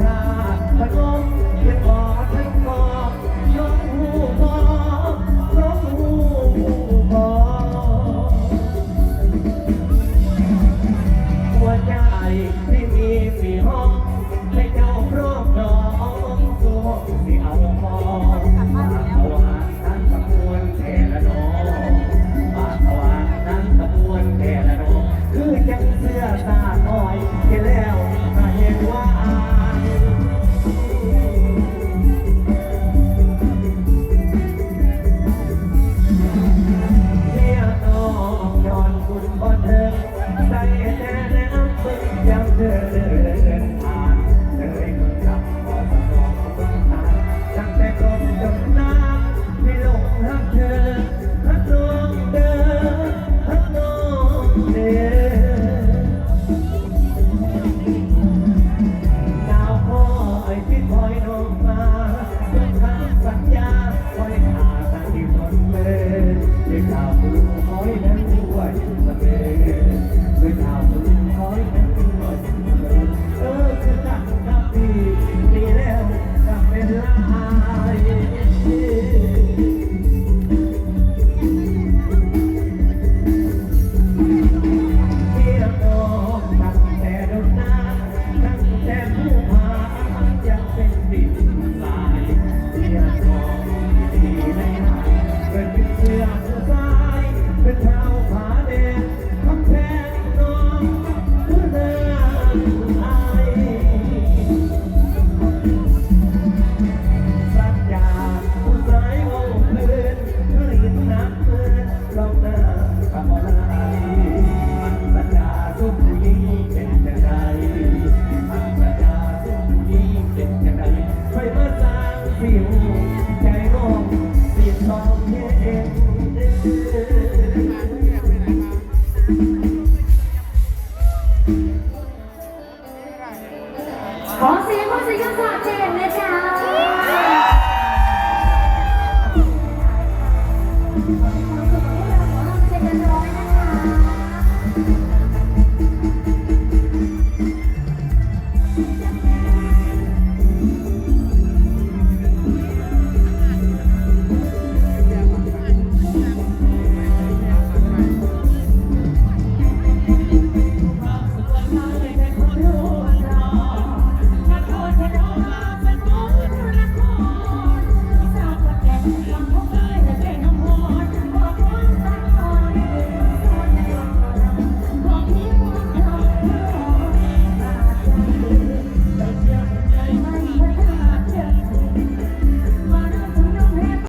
พาดอีกขอทั้งกอบยกหูบอพร้อมหูบอหัวใจที่มีสี่ห้องแลเจ้าพร้อมน้องตัวสี่เอาพอมาถวายนั่นตะบวนแท่ละน้องมาถวายนั้นตะบวนแท่ละน้องคือจังเสื้อตาหน่อยแกแล้ว I Take out. เป็นยังไาสร้างฟิวจมเลยนทอขอเสียสียงาเจนนความสุขให้เนร้อยนะคะ